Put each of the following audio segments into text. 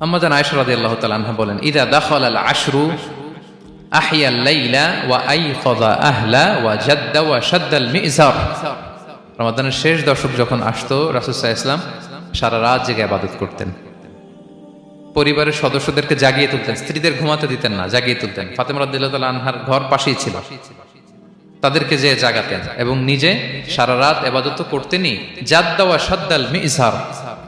আল্লাহ বলেন, ইদা দাখল আল আশরু আহিয়া লাইলা ওয়া আইকাযা আহলা ওয়া জাদ্দা ওয়া মিজার। রমাদানের শেষ দশক যখন আসতো সাল্লাল্লাহু ইসলাম সারা রাত জেগে আবাদত করতেন। পরিবারের সদস্যদেরকে জাগিয়ে তুলতেন, স্ত্রীদের ঘুমাতে দিতেন না, জাগিয়ে তুলতেন। ফাতেমা রাদিয়াল্লাহু তাআলা আনহার ঘর পাশেই ছিল। তাদেরকে যে জাগাতেন এবং নিজে সারা রাত এবাদত করতেনই জাদ্দাওয়া সাদ্দাল মিজহার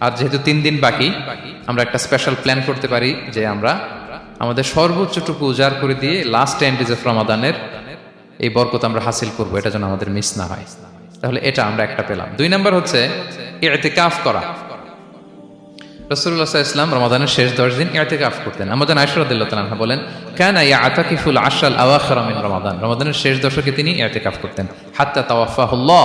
আর যেহেতু তিন দিন বাকি, আমরা একটা স্পেশাল প্ল্যান করতে পারি যে আমরা আমাদের সর্বোচ্চটুকু উজাড় করে দিয়ে লাস্ট ডেজ অফ রমাদানের এই বরকত আমরা হাসিল করব, এটা যেন আমাদের মিস না হয়। তাহলে এটা আমরা একটা পেলাম। দুই নাম্বার হচ্ছে এতে কাফ করা রসুল্লাহ ইসলাম রমাদানের শেষ দশ দিন ইয়াতেকাফ করতেন। আমাদের আয়সরদুল্লাহ বলেন, কেন আতাকিফুল আশাল আওয়াখর মিন রমাদান। রমাদানের শেষ দশকে তিনি ইয়াতেকাফ করতেন। হাত্তা তাওয়াফাহুল্লাহ।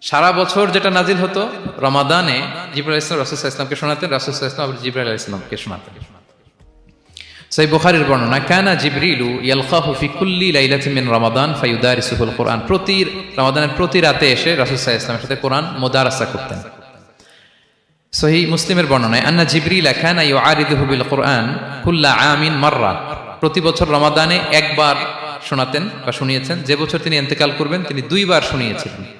সারা বছর যেটা নাজিল হতো, রমাদানে জিবরুল ইসলাম রাসুসাহ ইসলামকে শোনাতেন রাসুসাহ ইসলাম আবার জিবরুল ইসলামকে শোনাতেন। সেই বুখারীর বর্ণনা, কানা জিবরিলু ইয়ালকাহু ফি কুল্লি লাইলাতিন মিন রমাদান ফায়ুদারিসুহুল কোরআন প্রতি রমাদানের প্রতি রাতে এসে রাসূল সাল্লাল্লাহু আলাইহি সাথে কোরআন মুদারাসা করতেন। সহি মুসলিমের বর্ণনায়, আন্না জিবরিল খানা ইউআরিদুহু বিল কোরআন কুল্লা আমিন মাররা। প্রতি বছর রমাদানে একবার শোনাতেন বা শুনিয়েছেন। যে বছর তিনি ইন্তেকাল করবেন, তিনি দুইবার শুনিয়েছিলেন।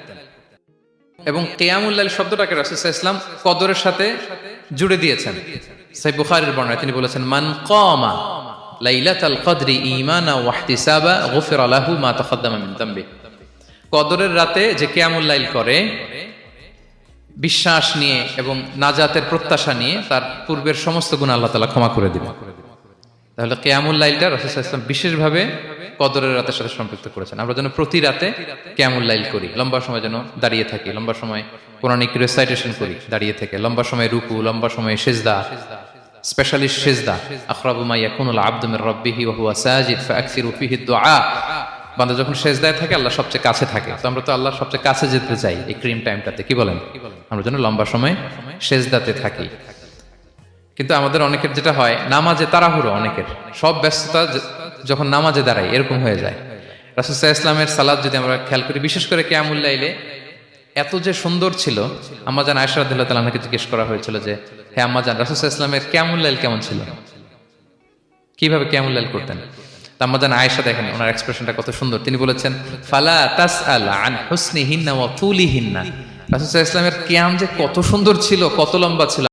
এবং কেয়ামুল্লাইল শব্দটাকে রাসুসাহ ইসলাম কদরের সাথে জুড়ে দিয়েছেন। সাই বুখারির বর্ণায় তিনি বলেছেন, মান কমা যামবি কদরের রাতে যে কেয়ামুল লাইল করে, বিশ্বাস নিয়ে এবং নাজাতের প্রত্যাশা নিয়ে তার পূর্বের সমস্ত গুণ আল্লাহ তালা ক্ষমা করে দিবেন। তাহলে কেয়ামুল লাইলটা রসুল ইসলাম বিশেষভাবে কদরের রাতের সাথে সম্পৃক্ত করেছেন। আমরা যেন প্রতি রাতে কেয়ামুল লাইল করি, লম্বা সময় যেন দাঁড়িয়ে থাকি, লম্বা সময় কোরআনিক রেসাইটেশন করি, দাঁড়িয়ে থেকে, লম্বা সময় রুকু, লম্বা সময় সেজদা বান্দা যখন থাকে, আল্লাহ সবচেয়ে কাছে থাকে। আমরা তো সবচেয়ে কাছে যেতে চাই এই ক্রিম টাইমটাতে, কি বলেন? আমরা যেন লম্বা সময় সেজদাতে থাকি। কিন্তু আমাদের অনেকের যেটা হয়, নামাজে তাড়াহুড়ো অনেকের। সব ব্যস্ততা যখন নামাজে দাঁড়াই, এরকম হয়ে যায়। রাসুসাহ ইসলামের সালাদ যদি আমরা খেয়াল করি, বিশেষ করে কেয়ামুল্লাইলে এত যে সুন্দর ছিল আম্মাজান আয়সারদুল্লাহ তালাকে জিজ্ঞেস করা হয়েছিল যে হ্যাঁ আম্মাজান রাসুসাহ ইসলামের কেয়ামুল্লাইল কেমন ছিল? কীভাবে কেয়ামুল্লাইল করতেন? তাম্মাদান আয়েশা দেখেন, ওনার এক্সপ্রেশনটা কত সুন্দর। তিনি বলেছেন, ফালা তাস আন তুলি হিন্না রাসুল ইসলামের কিয়াম যে কত সুন্দর ছিল, কত লম্বা ছিল।